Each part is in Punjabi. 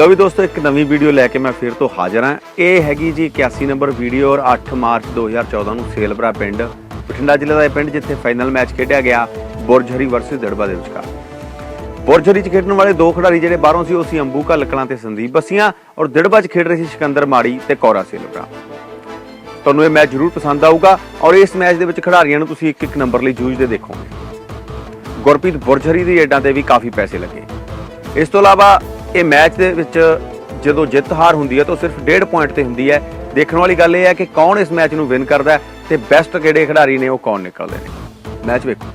ਲੋ ਵੀ ਦੋਸਤੋ, ਇੱਕ ਨਵੀਂ ਵੀਡੀਓ ਲੈ ਕੇ ਮੈਂ ਫਿਰ ਤੋਂ ਹਾਜ਼ਰ ਹਾਂ। ਇਹ ਹੈਗੀ ਜੀ 81 ਨੰਬਰ ਵੀਡੀਓ ਔਰ 8 ਮਾਰਚ 2014 ਨੂੰ ਸੇਲਬਰਾ ਪਿੰਡ, ਬਠਿੰਡਾ ਜ਼ਿਲ੍ਹੇ ਦਾ ਇਹ ਪਿੰਡ, ਜਿੱਥੇ ਫਾਈਨਲ ਮੈਚ ਖੇਡਿਆ ਗਿਆ ਬੁਰਜਹਰੀ ਵਰਸਸ ਦੜਬਾ ਦੇ ਵਿਚਕਾਰ। ਬੁਰਜਹਰੀ 'ਚ ਖੇਡਣ ਵਾਲੇ ਦੋ ਖਿਡਾਰੀ ਜਿਹੜੇ ਬਾਹਰੋਂ ਸੀ, ਉਹ ਸੀ ਅੰਬੂ ਕਲਕਲਾਂ ਤੇ ਸੰਦੀਪ ਬਸੀਆਂ ਔਰ ਦੜਬਾ 'ਚ ਖੇਡ ਰਹੇ ਸੀ ਸਿਕੰਦਰ ਮਾੜੀ ਤੇ ਕੌਰਾ ਸੇਲਬਰਾ। ਤੁਹਾਨੂੰ ਇਹ ਮੈਚ ਜ਼ਰੂਰ ਪਸੰਦ ਆਊਗਾ ਔਰ ਇਸ ਮੈਚ ਦੇ ਵਿੱਚ ਖਿਡਾਰੀਆਂ ਨੂੰ ਤੁਸੀਂ ਇੱਕ ਇੱਕ ਨੰਬਰ ਲਈ ਜੂਝਦੇ ਦੇਖੋਗੇ। ਗੁਰਪ੍ਰੀਤ ਬੁਰਜਹਰੀ ਦੀ ਏਡਾਂ ਤੇ ਵੀ ਕਾਫੀ ਪੈਸੇ ਲੱਗੇ। ਇਸ ਤੋਂ ਇਲਾਵਾ ਇਹ ਮੈਚ ਦੇ ਵਿੱਚ ਜਦੋਂ ਜਿੱਤ ਹਾਰ ਹੁੰਦੀ ਹੈ ਤਾਂ ਉਹ ਸਿਰਫ 1.5 ਪੁਆਇੰਟ ਤੇ ਹੁੰਦੀ ਹੈ। ਦੇਖਣ ਵਾਲੀ ਗੱਲ ਇਹ ਹੈ ਕਿ ਕੌਣ ਇਸ ਮੈਚ ਨੂੰ ਵਿਨ ਕਰਦਾ ਹੈ ਤੇ ਬੈਸਟ ਕਿਹੜੇ ਖਿਡਾਰੀ ਨੇ ਉਹ ਕੌਣ ਨਿਕਲਦੇ ਨੇ। ਮੈਚ ਵੇਖੋ।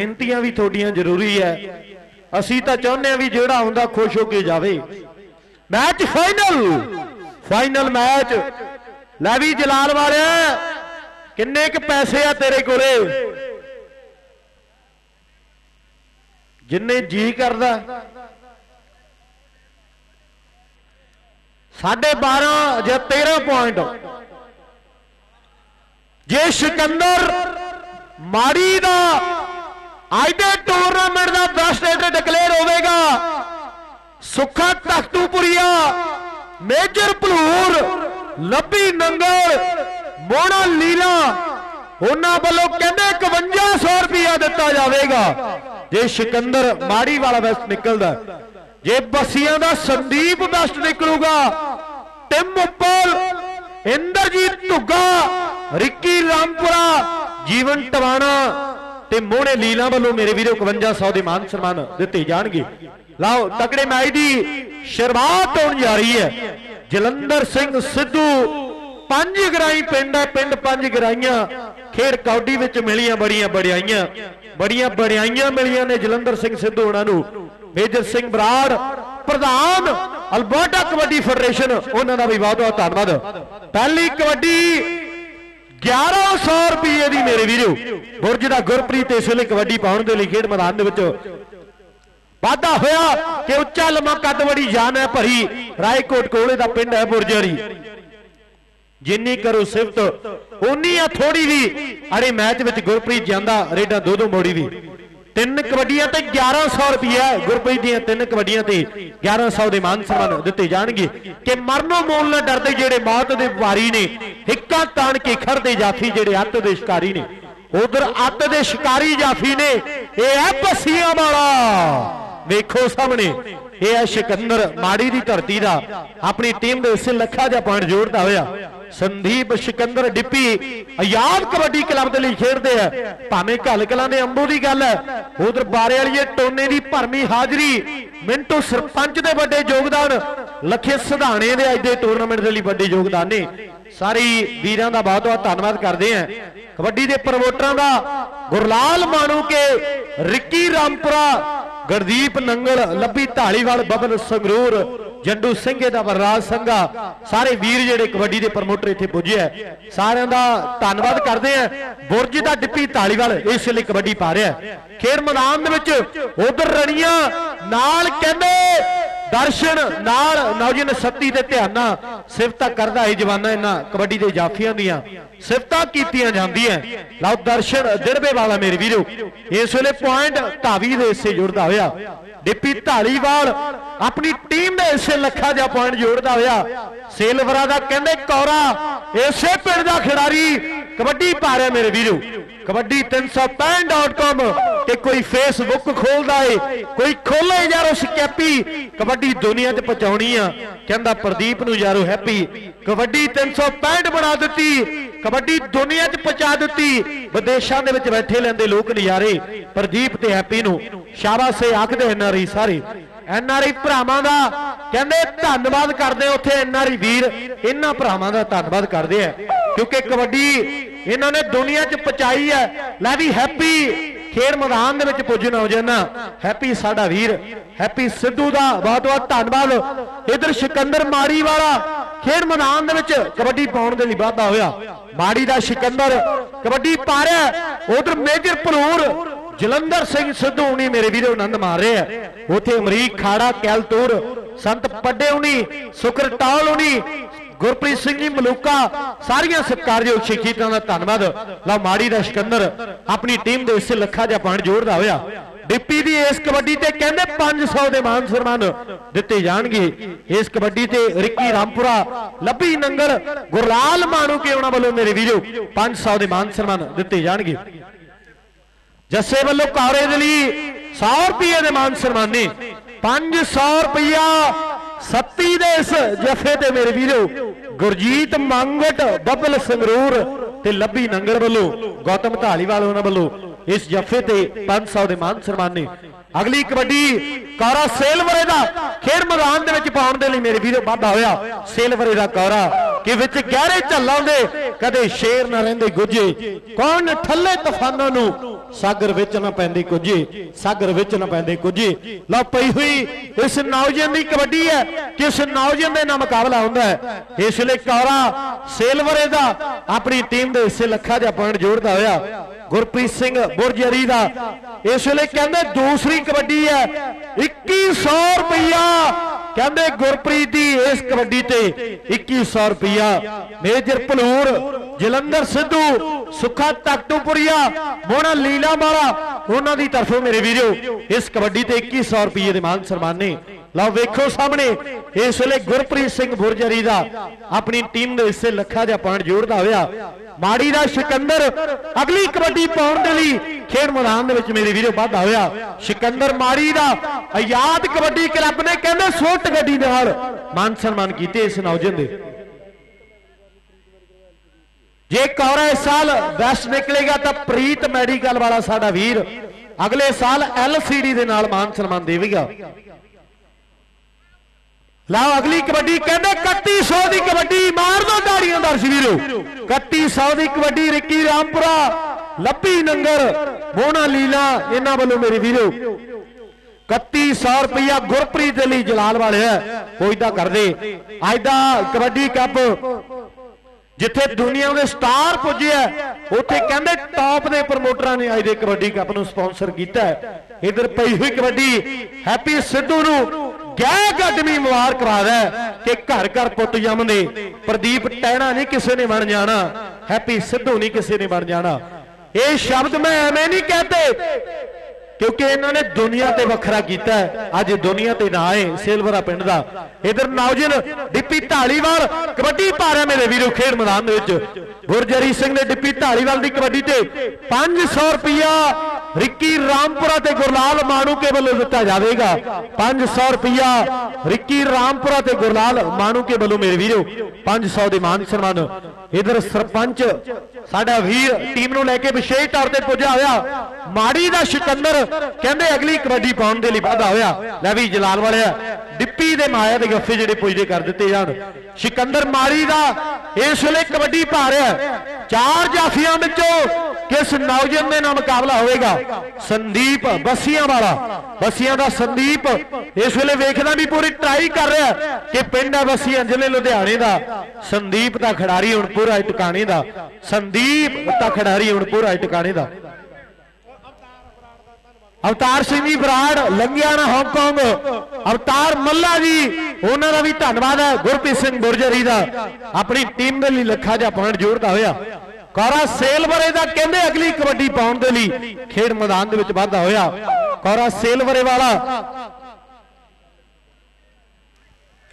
ਬੇਨਤੀਆਂ ਵੀ ਤੁਹਾਡੀਆਂ ਜ਼ਰੂਰੀ ਹੈ। ਅਸੀਂ ਤਾਂ ਚਾਹੁੰਦੇ ਆ ਵੀ ਜਿਹੜਾ ਹੁੰਦਾ ਖੁਸ਼ ਹੋ ਕੇ ਜਾਵੇ। Match final final match! ਲੈ ਵੀ ਜਲਾਲ ਵਾਲਿਆ, ਕਿੰਨੇ ਕ ਪੈਸੇ ਆ ਤੇਰੇ ਕੋਲੇ? ਜਿੰਨੇ ਜੀ ਕਰਦਾ। ਸਾਢੇ 12 ਜਾਂ 13 ਪੁਆਇੰਟ ਜੇ ਸਿਕੰਦਰ ਮਾੜੀ ਦਾ ਅੱਜ ਦੇ ਟੂਰਨਾਮੈਂਟ ਦਾ ਬੈਸਟ ਰੇਡਰ ਡਿਕਲੇਅਰ ਹੋਵੇਗਾ। ਸੁੱਖਾ ਤਖਤੂਪੁਰੀਆ ਮੇਜਰ ਭਲੂਰ, ਲੱਭੀ ਨੰਗਲ ਮੋਣਾ ਲੀਲਾ, ਉਹਨਾਂ ਵੱਲੋਂ ਕਹਿੰਦੇ 5100 ਰੁਪਇਆ ਦਿੱਤਾ ਜਾਵੇਗਾ। ਜੇ ਸਿਕੰਦਰ ਮਾੜੀ ਵਾਲਾ ਬੈਸਟ ਨਿਕਲਦਾ ਜੇ ਬਸੀਆਂ ਦਾ ਸੰਦੀਪ ਬੈਸਟ ਨਿਕਲੂਗਾ, ਟਿਮ ਉੱਪਰ ਇੰਦਰਜੀਤ ਧੁੱਗਾ, ਰਿੱਕੀ ਰਾਮਪੁਰਾ, ਜੀਵਨ ਟਵਾਣਾ ਤੇ ਮੋਹਣੇ ਲੀਲਾ ਵੱਲੋਂ ਮੇਰੇ ਵੀਰੋ 5100 ਦੇ ਮਾਨ ਸਨਮਾਨ ਦਿੱਤੇ ਜਾਣਗੇ। ਲਓ, ਤਕੜੇ ਮੈਚ ਦੀ ਸ਼ੁਰੂਆਤ ਹੋਣ ਜਾ ਰਹੀ ਹੈ। ਜਲੰਧਰ ਸਿੰਘ ਸਿੱਧੂ ਪੰਜ ਗਰਾਈ ਪਿੰਡ ਹੈ, ਪਿੰਡ ਪੰਜ ਗਰਾਈਆਂ। ਖੇਡ ਕੌਡੀ ਵਿੱਚ ਮਿਲੀਆਂ ਬੜੀਆਂ ਬੜਿਆਈਆਂ ਬੜੀਆਂ ਬੜਿਆਈਆਂ ਮਿਲੀਆਂ ਨੇ ਜਲੰਧਰ ਸਿੰਘ ਸਿੱਧੂ ਉਹਨਾਂ ਨੂੰ। ਮੇਜਰ ਸਿੰਘ ਬਰਾੜ, ਪ੍ਰਧਾਨ ਅਲਬਰਟਾ ਕਬੱਡੀ ਫੈਡਰੇਸ਼ਨ, ਉਹਨਾਂ ਦਾ ਵੀ ਬਹੁਤ ਬਹੁਤ ਧੰਨਵਾਦ। ਪਹਿਲੀ ਕਬੱਡੀ 1100 ਰੁਪਏ ਦੀ ਮੇਰੇ ਵੀਰੋ। ਬੁਰਜ ਦਾ ਗੁਰਪ੍ਰੀਤ ਇਸ ਵੇਲੇ ਕਬੱਡੀ ਪਾਉਣ ਦੇ ਲਈ ਖੇਡ ਮੈਦਾਨ ਦੇ ਵਿੱਚ ਵਾਧਾ ਹੋਇਆ ਕਿ ਉੱਚਾ ਲੰਮਾ ਕੱਦ ਬੜੀ ਜਾਨ ਹੈ ਭਰੀ। ਰਾਏਕੋਟ ਕੋਲੇ ਦਾ ਪਿੰਡ ਹੈ ਬੁਰਜਰੀ ਜਿੰਨੀ ਕਰੋ ਸਿਫਤ ਉਨੀ ਆ ਥੋੜੀ ਵੀ। ਅਰੇ ਮੈਚ ਵਿੱਚ ਗੁਰਪ੍ਰੀਤ ਜਾਂਦਾ, ਰੇਡਾਂ ਦੋ ਦੋ ਮੋੜੀ ਵੀ। ਤਿੰਨ ਕਬੱਡੀਆਂ ਤੇ 1100 ਰੁਪਏ ਗੁਰਪ੍ਰੀਤ ਦੀਆਂ ਤਿੰਨ ਕਬੱਡੀਆਂ ਤੇ 1100 ਦੇ ਮਾਨ ਸਨਮਾਨ ਦਿੱਤੇ ਜਾਣਗੇ। ਕਿ ਮਰਨੋਂ ਮੋਲ ਨਾਲ ਡਰਦੇ ਜਿਹੜੇ ਮੌਤ ਦੇ ਵਾਰੀ ਨੇ, ਹਿੱਕਾਂ ਤਾਣ ਕੇ ਖੜਦੇ ਜਾਫੀ ਜਿਹੜੇ ਅੱਤ ਦੇ ਸ਼ਿਕਾਰੀ ਨੇ। ਉਧਰ ਅੱਤ ਦੇ ਸ਼ਿਕਾਰੀ ਜਾਫੀ ਨੇ, ਇਹ ਹੈ ਪਸੀਆਂ ਵਾਲਾ। ਵੇਖੋ ਸਾਹਮਣੇ, ਇਹ ਹੈ ਸਿਕੰਦਰ ਮਾੜੀ ਦੀ ਧਰਤੀ ਦਾ। ਆਪਣੀ ਟੀਮ ਦੇ ਉਸੇ ਲੱਖਾ ਜਿਹਾ ਪੁਆਇੰਟ ਜੋੜਦਾ ਹੋਇਆ। ਸੰਦੀਪ ਸਿਕੰਦਰ ਡਿੱਪੀ ਆਜ਼ਾਦ ਕਬੱਡੀ ਕਲੱਬ ਦੇ ਲਈ ਖੇਡਦੇ ਆ। ਭਾਵੇਂ ਘਲ ਕਲਾਂ ਦੇ ਅੰਬੂ ਦੀ ਗੱਲ ਹੈ ਉਧਰ ਬਾਰੇ ਵਾਲੀਏ ਟੋਨੇ ਦੀ ਭਰਮੀ ਹਾਜ਼ਰੀ, ਮਿੰਟੂ ਸਰਪੰਚ ਦੇ ਵੱਡੇ ਯੋਗਦਾਨ, ਲੱਖੇ ਸਿਧਾਣੇ ਦੇ ਅੱਜ ਦੇ ਟੂਰਨਾਮੈਂਟ ਦੇ ਲਈ ਵੱਡੇ ਯੋਗਦਾਨ ਨੇ। ਸਾਰੇ ਵੀਰਾਂ ਦਾ ਬਹੁਤ ਬਹੁਤ ਧੰਨਵਾਦ ਕਰਦੇ ਆ। ਕਬੱਡੀ ਦੇ ਪ੍ਰਮੋਟਰਾਂ ਦਾ ਗੁਰਲਾਲ ਮਾਣੂ ਕੇ, ਰਿੱਕੀ ਰਾਮਪੁਰਾ, ਗਰਦੀਪ ਨੰਗਲ, ਲੱਭੀ ਢਾਲੀਵਾਲ, ਬਬਨ ਸੰਗਰੂਰ ਜੰਡੂ ਸਿੰਘੇ ਦਾ ਵਰਰਾਜ ਸੰਘਾ ਸਾਰੇ ਵੀਰ ਜਿਹੜੇ ਕਬੱਡੀ ਦੇ ਪ੍ਰਮੋਟਰ ਇੱਥੇ ਪੁੱਜੇ ਆ। ਸਾਰਿਆਂ ਦਾ ਧੰਨਵਾਦ ਕਰਦੇ ਆ। ਬੁਰਜ ਦਾ ਡਿੱਪੀ ਢਾਲੀਵਾਲ ਇਸ ਲਈ ਕਬੱਡੀ ਪਾ ਰਿਹਾ ਖੇਡ ਮੈਦਾਨ ਦੇ ਵਿੱਚ ਉਧਰ ਰਣੀਆਂ, ਨਾਲ ਕਹਿੰਦੇ ਦਰਸ਼ਨ, ਨਾਲ ਨੌਜਵਾਨ ਸੱਤੀ ਦੇ ਧਿਆਨਾ ਸਿਫਤਾਂ ਕਰਦਾ ਹੈ ਜਵਾਨਾਂ ਇਹਨਾਂ ਕਬੱਡੀ ਦੇ ਜਾਫੀਆਂ ਦੀਆਂ। ਸਿਫਤਾਂ ਕੀਤੀਆਂ ਜਾਂਦੀਆਂ। ਲਓ ਦਰਸ਼ਨ ਦਿੜਬੇ ਵਾਲਾ ਮੇਰੇ ਵੀਰੋ। ਇਸ ਵੇਲੇ ਪੁਆਇੰਟ ਧਾਵੀ ਦੇ ਹਿੱਸੇ ਜੁੜਦਾ ਹੋਇਆ। ਡਿੱਪੀ ਢਾਲੀਵਾਲ ਆਪਣੀ ਟੀਮ ਦੇ ਇਸੇ ਲੱਖਾ ਜਿਹਾ ਪੁਆਇੰਟ ਜੋੜਦਾ ਹੋਇਆ। ਸੇਲਵਰਾ ਦਾ ਕਹਿੰਦੇ ਕੌਰਾ, ਇਸੇ ਪਿੰਡ ਦਾ ਖਿਡਾਰੀ ਕਬੱਡੀ ਪਾ ਰਿਹਾ ਮੇਰੇ ਵੀਰੋ। ਕਬੱਡੀ 365.com ਕਿ ਕੋਈ ਫੇਸਬੁੱਕ ਖੋਲਦਾ ਏ, ਕੋਈ ਖੋਲੇ ਯਾਰੋ ਸਕੈਪੀ ਕਬੱਡੀ ਦੁਨੀਆ 'ਚ ਪਹੁੰਚਾਉਣੀ ਆ। ਕਹਿੰਦਾ ਪ੍ਰਦੀਪ ਨੂੰ ਯਾਰੋ ਹੈਪੀ। ਕਬੱਡੀ 365 ਬਣਾ ਦਿੱਤੀ। ਕਬੱਡੀ ਦੁਨੀਆ 'ਚ ਪਹੁੰਚਾ ਦਿੱਤੀ। ਵਿਦੇਸ਼ਾਂ ਦੇ ਵਿੱਚ ਬੈਠੇ ਲੈਂਦੇ ਲੋਕ ਨਜ਼ਾਰੇ। ਪ੍ਰਦੀਪ ਤੇ ਹੈਪੀ ਨੂੰ ਸ਼ਾਬਾਸ਼ ਏ, ਆਖਦੇ ਐਨਆਰਆਈ ਸਾਰੇ। ਐਨਆਰਆਈ ਭਰਾਵਾਂ ਦਾ ਕਹਿੰਦੇ ਧੰਨਵਾਦ ਕਰਦੇ ਆ ਉੱਥੇ ਐਨਆਰਆਈ ਵੀਰ। ਇਹਨਾਂ ਭਰਾਵਾਂ ਦਾ ਧੰਨਵਾਦ ਕਰਦੇ ਆ। ਕਿਉਂਕਿ ਕਬੱਡੀ ਇਹਨਾਂ ਨੇ ਦੁਨੀਆ 'ਚ ਪਹੁੰਚਾਈ ਹੈ ਲੈ ਵੀ ਹੈਪੀ। ਖੇਡ ਮੈਦਾਨ ਦੇ ਵਿੱਚ ਪੁੱਜ ਨੌਜਵਾਨਾਂ। ਹੈਪੀ ਸਾਡਾ ਵੀਰ, ਹੈਪੀ ਸਿੱਧੂ ਦਾ ਬਹੁਤ ਬਹੁਤ ਧੰਨਵਾਦ। ਇਧਰ ਸਿਕੰਦਰ ਮਾੜੀ ਵਾਲਾ, ਖੇਡ ਮੈਦਾਨ ਦੇ ਵਿੱਚ ਕਬੱਡੀ ਪਾਉਣ ਦੇ ਲਈ ਵਾਧਾ ਹੋਇਆ। ਮਾੜੀ ਦਾ ਸਿਕੰਦਰ ਕਬੱਡੀ ਪਾ ਰਿਹਾ। ਉਧਰ ਮੇਜਰ ਭਲੂਰ ਜਲੰਧਰ ਸਿੰਘ ਸਿੱਧੂ ਹੁਣੀ ਮੇਰੇ ਵੀਰੋ ਆਨੰਦ ਮਾਰ ਰਹੇ ਆ। ਉਥੇ ਅਮਰੀਕ ਖਾੜਾ, ਕੈਲਤੂਰ, ਸੰਤ ਪੱਡੇ ਹੁਣੀ ਸੁਖਰ ਟਾਲ ਹੁਣੀ, ਗੁਰਪ੍ਰੀਤ ਸਿੰਘ ਜੀ ਮਲੂਕਾ ਸਾਰੀਆਂ ਸਤਿਕਾਰਯੋਗ ਸ਼ਖੀਤਾਂ ਦਾ ਧੰਨਵਾਦ। ਲਓ ਮਾੜੀ ਦਾ ਸਿਕੰਦਰ, ਆਪਣੀ ਟੀਮ ਦੇ ਹਿੱਸੇ ਲੱਖਾ ਜਿਹਾ ਪਾਣ ਜੋੜਦਾ ਹੋਇਆ। ਡਿੱਪੀ ਦੀ ਇਸ ਕਬੱਡੀ ਤੇ ਕਹਿੰਦੇ 500 ਦੇ ਮਾਨ ਸਨਮਾਨ ਦਿੱਤੇ ਜਾਣਗੇ। ਇਸ ਕਬੱਡੀ ਤੇ ਰਿੱਕੀ ਰਾਮਪੁਰਾ, ਲੱਭੀ ਨੰਗਲ, ਗੁਰਲਾਲ ਮਾਣੂ ਕੇ ਉਹਨਾਂ ਵੱਲੋਂ ਮੇਰੇ ਵੀਰੋ 500 ਦੇ ਮਾਨ ਸਨਮਾਨ ਦਿੱਤੇ ਜਾਣਗੇ। ਜੱਸੇ ਵੱਲੋਂ ਕਾਰੇ ਦੇ ਲਈ 100 ਰੁਪਏ ਦੇ ਮਾਨ ਸਨਮਾਨੇ 500 ਰੁਪਇਆ ਸੱਤੀ ਦੇ ਇਸ ਜਫੇ ਤੇ ਮੇਰੇ ਵੀਰੋ, ਗੁਰਜੀਤ ਮੰਗਟ, ਬੱਬਲ ਸੰਗਰੂਰ ਤੇ ਲੱਭੀ ਨੰਗਲ ਵੱਲੋਂ, ਗੌਤਮ ਢਾਲੀਵਾਲ ਉਹਨਾਂ ਵੱਲੋਂ ਇਸ ਜਫੇ ਤੇ 500 ਦੇ ਮਾਨ ਸਨਮਾਨੇ ਅਗਲੀ ਕਬੱਡੀ ਕੌਰਾ ਸੇਲਵਰੇ ਦਾ ਖੇਡ ਮੈਦਾਨ ਦੇ ਵਿੱਚ ਪਾਉਣ ਦੇ ਲਈ ਮੇਰੇ ਵੀਰੋ ਵਾਧਾ ਹੋਇਆ। ਸੇਲਵਰੇ ਦਾ ਕੌਰਾ ਕਿ ਵਿੱਚ ਗਹਿਰੇ ਝੱਲਾਂ ਦੇ ਕਦੇ ਸ਼ੇਰ ਨਾ ਰਹਿੰਦੇ ਗੁੱਜੇ ਕੌਣ ਠੱਲੇ ਤੂਫਾਨਾਂ ਨੂੰ ਸਾਗਰ ਵਿੱਚ ਨਾ ਪੈਂਦੇ ਕੁਝੇ, ਸਾਗਰ ਵਿੱਚ ਨਾ ਪੈਂਦੇ ਕੁਝੇ। ਲਓ ਪਈ ਹੋਈ, ਇਸ ਨੌਜਵਾਨ ਦੀ ਕਬੱਡੀ ਹੈ ਕਿ ਇਸ ਨੌਜਵਾਨ ਦੇ ਨਾਲ ਮੁਕਾਬਲਾ ਹੁੰਦਾ ਹੈ। ਇਸ ਲਈ ਕੌਰਾ ਸੇਲਵਰੇ ਦਾ ਆਪਣੀ ਟੀਮ ਦੇ ਹਿੱਸੇ ਲੱਖਾ ਜਿਹਾ ਪੁਆਇੰਟ ਜੋੜਦਾ ਹੋਇਆ। ਗੁਰਪ੍ਰੀਤ ਸਿੰਘ ਬੁਰਜਰੀ ਦਾ। ਇਸ ਵੇਲੇ ਕਹਿੰਦੇ ਦੂਸਰੀ ਕਬੱਡੀ ਹੈ। 2100 ਰੁਪਇਆ ਕਹਿੰਦੇ ਗੁਰਪ੍ਰੀਤ ਦੀ ਇਸ ਕਬੱਡੀ ਤੇ 2100 ਰੁਪਇਆ ਮੇਜਰ ਭਲੂਰ, ਜਲੰਧਰ ਸਿੱਧੂ, ਸੁੱਖਾ ਤਖਤੂਪੁਰੀਆ ਮੋਨਾ ਲੀਲਾ ਮਾਲਾ ਉਹਨਾਂ ਦੀ ਤਰਫੋਂ ਮੇਰੇ ਵੀਰੋ, ਇਸ ਕਬੱਡੀ ਤੇ 2100 ਰੁਪਏ ਦੇ ਮਾਨ ਸਨਮਾਨੇ ਲਓ ਵੇਖੋ ਸਾਹਮਣੇ, ਇਸ ਵੇਲੇ ਗੁਰਪ੍ਰੀਤ ਸਿੰਘ ਬੁਰਜਰੀ ਦਾ ਆਪਣੀ ਟੀਮ ਦੇ ਹਿੱਸੇ ਲੱਖਾ ਜਿਹਾ ਪੁਆਇੰਟ ਜੋੜਦਾ ਹੋਇਆ। ਮਾੜੀ ਦਾ ਸਿਕੰਦਰ ਅਗਲੀ ਕਬੱਡੀ ਪਾਉਣ ਦੇ ਲਈ ਖੇਡ ਮੈਦਾਨ ਦੇ ਵਿੱਚ ਮੇਰੇ ਵੀਰੋ ਵਾਧਾ ਹੋਇਆ। ਸਿਕੰਦਰ ਮਾੜੀ ਦਾ ਆਜ਼ਾਦ ਕਬੱਡੀ ਕਲੱਬ ਨੇ ਕਹਿੰਦੇ ਸੋਟ ਗੱਡੀ ਨਾਲ ਮਾਨ ਸਨਮਾਨ ਕੀਤੇ ਇਸ ਨੌਜਵਾਨ ਦੇ। ਜੇ ਕੌਰਾ ਇਸ ਸਾਲ ਬੈਸਟ ਨਿਕਲੇਗਾ ਤਾਂ ਪ੍ਰੀਤ ਮੈਡੀਕਲ ਵਾਲਾ ਸਾਡਾ ਵੀਰ ਅਗਲੇ ਸਾਲ ਐਲਸੀਡੀ ਦੇ ਨਾਲ ਮਾਨ ਸਨਮਾਨ ਦੇਵੇਗਾ। ਲਓ ਅਗਲੀ ਕਬੱਡੀ, ਕਹਿੰਦੇ 3100 ਦੀ ਕਬੱਡੀ, ਮਾਰ ਦੋ ਤਾੜੀਆਂ ਦਰਸ਼ ਵੀਰੋ। 3100 ਦੀ ਕਬੱਡੀ, ਰਿੱਕੀ ਰਾਮਪੁਰਾ, ਲੱਭੀ ਨੰਗਰ ਮੋਨਾ ਲੀਲਾ, ਇਹਨਾਂ ਵੱਲੋਂ ਮੇਰੇ ਵੀਰੋ। 3100 ਰੁਪਇਆ ਗੁਰਪ੍ਰੀਤ ਦੇ ਲਈ ਜਲਾਲ ਵਾਲੇ ਕੋਈ ਤਾਂ ਕਰਦੇ। ਅੱਜ ਦਾ ਕਬੱਡੀ ਕੱਪ ਜਿੱਥੇ ਦੁਨੀਆ ਦੇ ਸਟਾਰ ਪੁੱਜੇ ਆ, ਉੱਥੇ ਕਹਿੰਦੇ ਟੌਪ ਦੇ ਪ੍ਰਮੋਟਰਾਂ ਨੇ ਅੱਜ ਦੇ ਕਬੱਡੀ ਕੱਪ ਨੂੰ ਸਪਾਂਸਰ ਕੀਤਾ ਹੈ। ਇਧਰ ਪਈ ਹੋਈ ਕਬੱਡੀ, ਹੈਪੀ ਸਿੱਧੂ ਨੂੰ ਗਹਿ ਗੱਡਵੀਂ ਮੁਬਾਰਕ ਕਰਾਦਾ ਕਿ ਘਰ ਘਰ ਪੁੱਤ ਜੰਮਦੇ। ਪ੍ਰਦੀਪ ਟਹਿਣਾ ਨਹੀਂ ਕਿਸੇ ਨੇ ਬਣ ਜਾਣਾ। ਹੈਪੀ ਸਿੱਧੂ ਨਹੀਂ ਕਿਸੇ ਨੇ ਬਣ ਜਾਣਾ। ਇਹ ਸ਼ਬਦ ਮੈਂ ਐਵੇਂ ਨਹੀਂ ਕਹਤੇ, ਕਿਉਂਕਿ ਇਹਨਾਂ ਨੇ ਦੁਨੀਆ ਤੇ ਵੱਖਰਾ ਕੀਤਾ ਅੱਜ ਦੁਨੀਆ ਤੇ ਨਾ ਹੈ ਸਿਲਵਰਾ ਪਿੰਡ ਦਾ। ਇਧਰ ਨੌਜਵਾਨ ਡਿੱਪੀ ਢਾਲੀਵਾਲ, ਕਬੱਡੀ ਪਾ ਮੇਰੇ ਵੀਰੋ ਖੇਡ ਮੈਦਾਨ ਦੇ ਵਿੱਚ। ਗੁਰਜਰੀ ਸਿੰਘ ਨੇ ਡਿੱਪੀ ਢਾਲੀਵਾਲ ਦੀ ਕਬੱਡੀ ਤੇ 500 ਰੁਪਇਆ ਰਿੱਕੀ ਰਾਮਪੁਰਾ ਤੇ ਗੁਰਲਾਲ ਮਾਣੂਕੇ ਵੱਲੋਂ ਦਿੱਤਾ ਜਾਵੇਗਾ। 500 ਰੁਪਇਆ ਰਿੱਕੀ ਰਾਮਪੁਰਾ ਤੇ ਗੁਰਲਾਲ ਮਾਣੂਕੇ ਵੱਲੋਂ ਮੇਰੇ ਵੀਰੋ 500 ਦੇ ਮਾਨ ਸਨਮਾਨ। ਇਧਰ ਸਰਪੰਚ ਸਾਡਾ ਵੀਰ ਟੀਮ ਨੂੰ ਲੈ ਕੇ ਵਿਸ਼ੇਸ਼ ਤੌਰ ਤੇ ਪੁੱਜਿਆ ਹੋਇਆ। ਮਾੜੀ ਦਾ ਸਿਕੰਦਰ ਕਹਿੰਦੇ ਅਗਲੀ ਕਬੱਡੀ ਪਾਉਣ ਦੇ ਲਈ ਵਾਧਾ ਹੋਇਆ। ਲੈ ਵੀ ਜਲਾਲ ਵਾਲਿਆ, ਡਿੱਪੀ ਦੇ ਮਾਇਆ ਦੇ ਗੱਫੇ ਜਿਹੜੇ ਪੁੱਜਦੇ ਕਰ ਦਿੱਤੇ ਜਾਣ। ਸਿਕੰਦਰ ਮਾੜੀ ਦਾ ਇਸ ਵੇਲੇ ਕਬੱਡੀ ਪਾ ਰਿਹਾ ਚਾਰ ਜਾਫੀਆਂ ਵਿੱਚੋਂ ਕਿਸ ਨੌਜਵਾਨ ਦੇ ਨਾਲ ਮੁਕਾਬਲਾ ਹੋਵੇਗਾ? ਸੰਦੀਪ ਬਸੀਆਂ ਵਾਲਾ ਬਸੀਆਂ ਦਾ ਸੰਦੀਪ ਇਸ ਵੇਲੇ ਵੇਖਦਾ ਵੀ ਪੂਰੀ ਟਰਾਈ ਕਰ ਰਿਹਾ ਕਿ ਪਿੰਡ ਹੈ ਬਸੀਆਂ, ਜ਼ਿਲ੍ਹੇ ਲੁਧਿਆਣੇ ਦਾ। ਸੰਦੀਪ ਦਾ ਖਿਡਾਰੀ ਹੁਣ ਪੂਰਾ ਹੈ ਟਿਕਾਣੇ ਦਾ। ਸੰਦੀਪ ਦਾ ਖਿਡਾਰੀ ਹੁਣ ਪੂਰਾ ਹੈ ਟਿਕਾਣੇ ਦਾ। ਅਵਤਾਰ ਸਿੰਘ ਜੀ ਬਰਾੜ ਲੰਗਿਆ ਨਾ ਹਾਂਗਕਾਂਗ ਅਵਤਾਰ ਮੱਲਾ ਜੀ, ਉਹਨਾਂ ਦਾ ਵੀ ਧੰਨਵਾਦ ਹੈ, ਗੁਰਪ੍ਰੀਤ ਸਿੰਘ ਗੁਰਜਰੀ ਦਾ। ਆਪਣੀ ਟੀਮ ਦੇ ਲਈ ਲੱਖਾ ਜਿਹਾ ਪੁਆਇੰਟ ਜੋੜਦਾ ਹੋਇਆ। ਕੌਰਾ ਸੇਲਵਰੇ ਦਾ ਕਹਿੰਦੇ ਅਗਲੀ ਕਬੱਡੀ ਪਾਉਣ ਦੇ ਲਈ ਖੇਡ ਮੈਦਾਨ ਦੇ ਵਿੱਚ ਵਾਧਾ ਹੋਇਆ। ਕੌਰਾ ਸੇਲਵਰੇ ਵਾਲਾ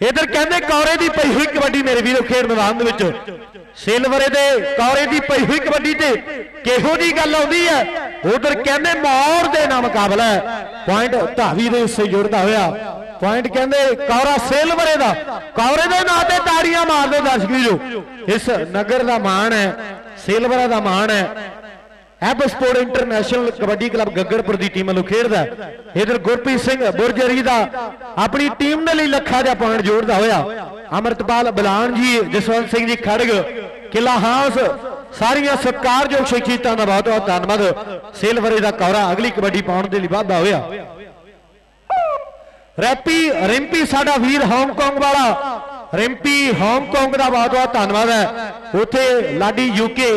ਇਧਰ ਕਹਿੰਦੇ ਕੌਰੇ ਦੀ ਪਈ ਹੋਈ ਕਬੱਡੀ ਮੇਰੇ ਵੀਰੋ ਖੇਡ ਮੈਦਾਨ ਦੇ ਵਿੱਚ। ਸਿਲਵਰੇ ਦੇ ਕੌਰੇ ਦੀ ਪਈ ਹੋਈ ਕਬੱਡੀ ਤੇ ਕਿਹੋ ਜੀ ਗੱਲ ਆਉਂਦੀ ਹੈ? ਉਧਰ ਕਹਿੰਦੇ ਮੌਰ ਦੇ ਨਾਲ ਮੁਕਾਬਲਾ ਹੈ। ਪੁਆਇੰਟ ਧਾਵੀ ਦੇ ਹਿੱਸੇ ਜੁੜਦਾ ਹੋਇਆ। ਪੁਆਇੰਟ ਕਹਿੰਦੇ ਕੌਰਾ ਸਿਲਵਰੇ ਦਾ ਕੌਰੇ ਦੇ ਨਾਂ ਤੇ ਤਾੜੀਆਂ ਮਾਰਦੇ ਦਰਸ਼ਕ ਵੀਰੋ। ਇਸ ਨਗਰ ਦਾ ਮਾਣ ਹੈ, ਸਿਲਵਰਾ ਦਾ ਮਾਣ ਹੈ। ਐਬ sport international kabaddi club Gaggarpur ਦੀ ਟੀਮ ਵੱਲੋਂ ਖੇਡਦਾ ਇਧਰ ਗੁਰਪ੍ਰੀਤ ਸਿੰਘ ਬੁਰਜਰੀ ਦਾ ਆਪਣੀ ਟੀਮ ਦੇ ਲਈ ਲੱਖਾ ਜਿਹਾ ਪੁਆਇੰਟ ਜੋੜਦਾ ਹੋਇਆ। ਅਮਰਤਪਾਲ ਬਲਾਨ ਜੀ, ਜਸਵੰਤ ਸਿੰਘ ਜੀ ਖੜਗ ਕਿਲਾ ਹਾਸ, ਸਾਰੀਆਂ ਸਤਿਕਾਰਯੋਗ ਸ਼ਖਸੀਅਤਾਂ ਦਾ ਬਹੁਤ ਬਹੁਤ ਧੰਨਵਾਦ। ਸਿਲਵਰੇ ਦਾ ਕੌਰਾ ਅਗਲੀ ਕਬੱਡੀ ਪਾਉਣ ਦੇ ਲਈ ਵਾਧਾ ਹੋਇਆ। ਰੈਪੀ, ਰਿੰਪੀ ਸਾਡਾ ਵੀਰ ਹਾਂਗਕਾਂਗ ਵਾਲਾ ਰਿੰਪੀ ਹਾਂਗਕਾਂਗ ਦਾ ਬਹੁਤ ਬਹੁਤ ਧੰਨਵਾਦ ਹੈ। ਉੱਥੇ ਲਾਡੀ ਯੂਕੇ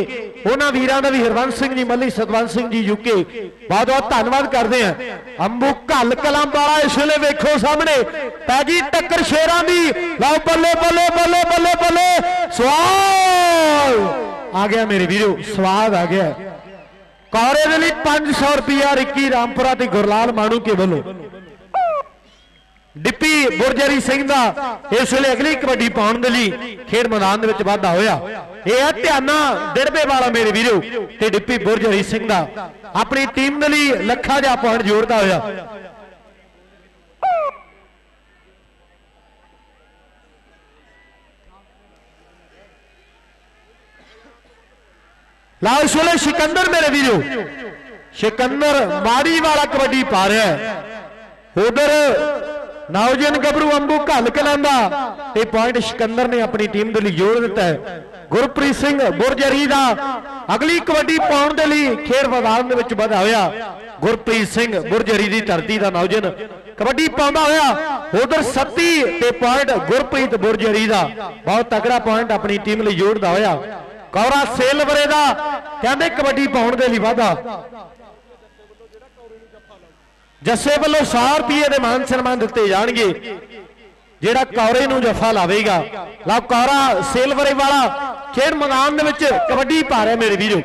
ਉਹਨਾਂ ਵੀਰਾਂ ਦਾ ਵੀ ਹਰਵੰਸ ਸਿੰਘ ਜੀ, ਮੱਲੀ ਸਤਵੰਤ ਸਿੰਘ ਜੀ ਯੂਕੇ ਬਹੁਤ ਬਹੁਤ ਧੰਨਵਾਦ ਕਰਦੇ ਆ ਅੰਬੂ ਘੱਲ ਕਲਮ ਵਾਲਾ ਇਸ ਵੇਲੇ ਵੇਖੋ ਸਾਹਮਣੇ, ਪੈ ਗਈ ਟੱਕਰ ਸ਼ੇਰਾਂ ਦੀ। ਲਓ ਬੱਲੇ ਬੱਲੇ ਬੱਲੇ ਬੱਲੇ ਬੱਲੇ ਸਵਾਦ ਆ ਗਿਆ ਮੇਰੇ ਵੀਰੋ, ਸਵਾਦ ਆ ਗਿਆ। ਕੌਰੇ ਦੇ ਲਈ 500 ਰੁਪਿਆ ਰਿੱਕੀ ਰਾਮਪੁਰਾ ਤੇ ਗੁਰਲਾਲ ਮਾਣੂ ਕੇ ਵੱਲੋਂ। ਡਿੱਪੀ ਗੁਰਜਰੀ ਸਿੰਘ ਦਾ ਇਸ ਵੇਲੇ ਅਗਲੀ ਕਬੱਡੀ ਪਾਉਣ ਦੇ ਲਈ ਖੇਡ ਮੈਦਾਨ ਦੇ ਵਿੱਚ ਵਾਧਾ ਹੋਇਆ। ਇਹ ਹੈ ਧਿਆਨਾ ਡਿੜਬੇ ਵਾਲਾ ਮੇਰੇ ਵੀਰੋ ਤੇ ਡਿੱਪੀ ਗੁਰਜਰੀ ਸਿੰਘ ਦਾ। ਆਪਣੀ ਟੀਮ ਦੇ ਲਈ ਲੱਖਾਂ ਜਿਹਾ ਪੁਆਇੰਟ ਜੋੜਦਾ ਹੋਇਆ। ਲਓ ਇਸ ਵੇਲੇ ਸਿਕੰਦਰ ਮੇਰੇ ਵੀਰੋ। ਸਿਕੰਦਰ ਮਾੜੀ ਵਾਲਾ ਕਬੱਡੀ ਪਾ ਰਿਹਾ ਹੈ। ਉਧਰ ਨੌਜਨ ਗੱਭਰੂ ਅੰਬੂ ਘੱਲ ਕਲਾਂਦਾ ਤੇ ਪੁਆਇੰਟ ਸਿਕੰਦਰ ਨੇ ਆਪਣੀ ਟੀਮ ਦੇ ਲਈ ਜੋੜ ਦਿੱਤਾ ਹੈ। ਗੁਰਪ੍ਰੀਤ ਸਿੰਘ ਬੁਰਜਰੀ ਦਾ ਅਗਲੀ ਕਬੱਡੀ ਪਾਉਣ ਦੇ ਲਈ ਖੇਡ ਮੈਦਾਨ ਦੇ ਵਿੱਚ ਵਧਾ ਹੋਇਆ ਗੁਰਪ੍ਰੀਤ ਸਿੰਘ ਗੁਰਜਰੀ ਦੀ ਧਰਤੀ ਦਾ ਨੌਜਨ ਕਬੱਡੀ ਪਾਉਂਦਾ ਹੋਇਆ। ਉਧਰ ਸੱਤੀ ਤੇ ਪੁਆਇੰਟ ਗੁਰਪ੍ਰੀਤ ਬੁਰਜਰੀ ਦਾ। ਬਹੁਤ ਤਕੜਾ ਪੁਆਇੰਟ ਆਪਣੀ ਟੀਮ ਲਈ ਜੋੜਦਾ ਹੋਇਆ। ਕੌਰਾ ਸੇਲਵਰੇ ਦਾ ਕਹਿੰਦੇ ਕਬੱਡੀ ਪਾਉਣ ਦੇ ਲਈ ਵਾਧਾ। ਜੱਸੇ ਵੱਲੋਂ 100 ਰੁਪਏ ਦੇ ਮਾਨ ਸਨਮਾਨ ਦਿੱਤੇ ਜਾਣਗੇ। ਜਿਹੜਾ ਕੌਰੇ ਨੂੰ ਜਫਾ ਲਾਵੇਗਾ। ਲਓ ਕੌਰਾ ਸਿਲਵਰੇ ਵਾਲਾ ਖੇਡ ਮੈਦਾਨ ਦੇ ਵਿੱਚ ਕਬੱਡੀ ਪਾ ਰਿਹਾ ਮੇਰੇ ਵੀਰੋ।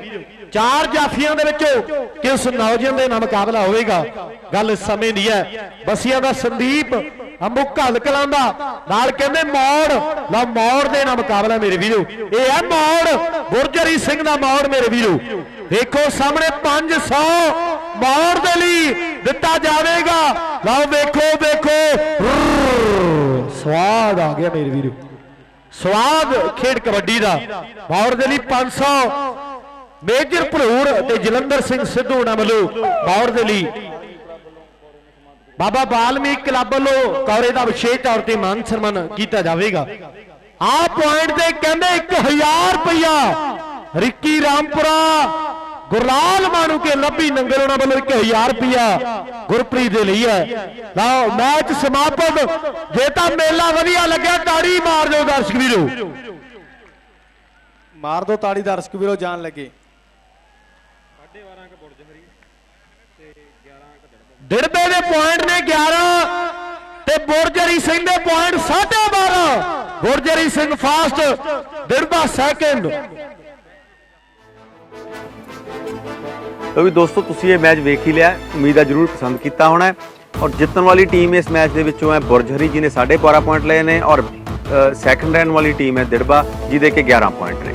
ਚਾਰ ਜਾਫੀਆਂ ਦੇ ਵਿੱਚੋਂ ਕਿਸ ਨੌਜਵਾਨ ਦੇ ਨਾਲ ਮੁਕਾਬਲਾ ਹੋਵੇਗਾ। ਗੱਲ ਸਮੇਂ ਦੀ ਹੈ। ਬਸੀਆਂ ਦਾ ਸੰਦੀਪ ਅੰਬੂ ਹਲਕਲਾਂ ਦਾ। ਨਾਲ ਕਹਿੰਦੇ ਮੌੜ। ਲਾ ਮੌੜ ਦੇ ਨਾਲ ਮੁਕਾਬਲਾ ਮੇਰੇ ਵੀਰੋ। ਇਹ ਹੈ ਮੌੜ। ਗੁਰਜਰੀ ਸਿੰਘ ਦਾ ਮੌੜ ਮੇਰੇ ਵੀਰੋ। ਦੇਖੋ ਸਾਹਮਣੇ 500 ਮੌੜ ਦੇ ਲਈ ਦਿੱਤਾ ਜਾਵੇਗਾ। ਲਓ ਵੇਖੋ ਵੇਖੋ। ਸਵਾਦ ਆ ਗਿਆ ਮੇਰੇ ਵੀਰੋ। ਸਵਾਦ ਖੇਡ ਕਬੱਡੀ ਦਾ। ਮੌੜ ਦੇ ਲਈ 500 ਮੇਜਰ ਭਲੂੜ ਤੇ ਜਲੰਧਰ ਸਿੰਘ ਸਿੱਧੂ ਉਹਨਾਂ ਵੱਲੋਂ ਮੌੜ ਦੇ ਲਈ। ਬਾਬਾ ਬਾਲਮੀਕ ਕਲੱਬ ਵੱਲੋਂ ਕੌਰੇ ਦਾ ਵਿਸ਼ੇਸ਼ ਤੌਰ ਤੇ ਮਾਨ ਸਨਮਾਨ ਕੀਤਾ ਜਾਵੇਗਾ। ਆਹ ਪੁਆਇੰਟ ਤੇ ਕਹਿੰਦੇ 1000 ਰੁਪਇਆ ਰਿੱਕੀ ਰਾਮਪੁਰਾ ਗੁਰਲਾਲ ਮਾਨੂ ਕੇ ਲੱਭੀ ਨੰਗਲ ਉਹਨਾਂ ਵੱਲੋਂ 1000 ਰੁਪਇਆ ਗੁਰਪ੍ਰੀਤ ਦੇ ਲਈ ਹੈ। ਲਓ ਮੈਚ ਸਮਾਪਤ। ਜੇ ਤਾਂ ਮੇਲਾ ਵਧੀਆ ਲੱਗਿਆ ਤਾੜੀ ਮਾਰ ਦਿਓ ਦਰਸ਼ਕ ਵੀਰੋ। ਮਾਰ ਦੋ ਤਾੜੀ ਦਰਸ਼ਕ ਵੀਰੋ ਜਾਣ ਲੱਗੇ। ਡਿੜਬੇ ਦੇ ਪੁਆਇੰਟ ਨੇ 11 ਤੇ ਬੁਰਜਰੀ ਸਿੰਘ ਦੇ point 12.5 Burjri Singh fast Dirba second ਤੋ ਵੀ ਦੋਸਤੋ, ਤੁਸੀਂ ਇਹ ਮੈਚ ਵੇਖ ਹੀ ਲਿਆ ਹੈ। ਉਮੀਦ ਹੈ ਜਰੂਰ ਪਸੰਦ ਕੀਤਾ ਹੋਣਾ ਔਰ ਜਿੱਤਣ ਵਾਲੀ ਟੀਮ ਇਸ ਮੈਚ ਦੇ ਵਿੱਚੋਂ ਹੈ ਬੁਰਜਹਰੀ ਜੀ ਨੇ 12.5 ਪੁਆਇੰਟ ਲਏ ਨੇ ਔਰ ਸੈਕੰਡ ਰੈਂਕ ਵਾਲੀ ਟੀਮ ਹੈ ਦਿੜਬਾ, ਜਿਹਦੇ ਕੇ 11 ਪੁਆਇੰਟ ਨੇ।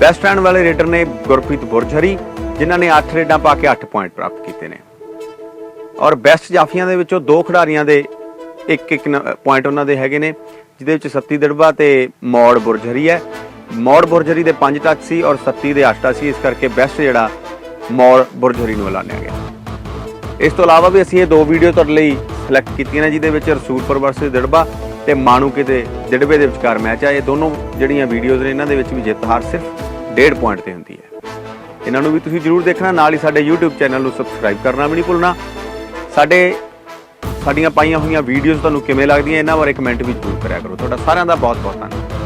ਬੈਸਟ ਰੈਂਕ ਵਾਲੇ ਰੇਡਰ ਨੇ ਗੁਰਪ੍ਰੀਤ ਬੁਰਜਹਰੀ ਜਿਨ੍ਹਾਂ ਨੇ 8 ਰੇਡਾਂ ਪਾ ਕੇ 8 ਪੁਆਇੰਟ ਪ੍ਰਾਪਤ ਕੀਤੇ ਨੇ। ਔਰ ਬੈਸਟ ਜਾਫੀਆਂ ਦੇ ਵਿੱਚੋਂ ਦੋ ਖਿਡਾਰੀਆਂ ਦੇ ਇੱਕ ਇੱਕ ਪੁਆਇੰਟ ਉਹਨਾਂ ਦੇ ਹੈਗੇ ਨੇ, ਜਿਹਦੇ ਵਿੱਚ ਸੱਤੀ ਦਿੜਬਾ ਤੇ ਮੌੜ ਬੁਰਜਹਰੀ ਹੈ। ਮੌੜ ਬੁਰਜਰੀ ਦੇ 5 ਟੱਚ ਸੀ ਔਰ ਸੱਤੀ ਦੇ 8 ਟੱਚ ਸੀ, ਇਸ ਕਰਕੇ ਬੈਸਟ ਜਿਹੜਾ ਮੌੜ ਬੁਰਜਹਰੀ ਨੂੰ ਐਲਾਨਿਆ ਗਿਆ। ਇਸ ਤੋਂ ਇਲਾਵਾ ਵੀ ਅਸੀਂ ਇਹ ਦੋ ਵੀਡੀਓ ਤੁਹਾਡੇ ਲਈ ਸਿਲੈਕਟ ਕੀਤੀਆਂ ਨੇ, ਜਿਹਦੇ ਵਿੱਚ ਰਸੂਲਪੁਰ ਵਰਸਸ ਦਿੜਬਾ ਤੇ ਮਾਣੂਕੇ ਤੇ ਦਿੜਬੇ ਦੇ ਵਿਚਕਾਰ ਮੈਚ ਆ। ਇਹ ਦੋਨੋਂ ਜਿਹੜੀਆਂ ਵੀਡੀਓਜ਼ ਨੇ, ਇਹਨਾਂ ਦੇ ਵਿੱਚ ਵੀ ਜਿੱਤ ਹਾਰ ਸਿਰਫ 1.5 ਪੁਆਇੰਟ ਤੇ ਹੁੰਦੀ ਹੈ। ਇਹਨਾਂ ਨੂੰ ਵੀ ਤੁਸੀਂ ਜਰੂਰ ਦੇਖਣਾ, ਨਾਲ ਹੀ ਸਾਡੇ YouTube ਚੈਨਲ ਨੂੰ ਸਬਸਕ੍ਰਾਈਬ ਕਰਨਾ ਵੀ ਨਹੀਂ ਭੁੱਲਣਾ। ਸਾਡੇ, ਸਾਡੀਆਂ ਪਾਈਆਂ ਹੋਈਆਂ ਵੀਡੀਓਜ਼ ਤੁਹਾਨੂੰ ਕਿਵੇਂ ਲੱਗਦੀਆਂ, ਇਹਨਾਂ ਬਾਰੇ ਕਮੈਂਟ ਵੀ ਜ਼ਰੂਰ ਕਰਿਆ ਕਰੋ। ਤੁਹਾਡਾ ਸਾਰਿਆਂ ਦਾ ਬਹੁਤ ਬਹੁਤ ਧੰਨਵਾਦ।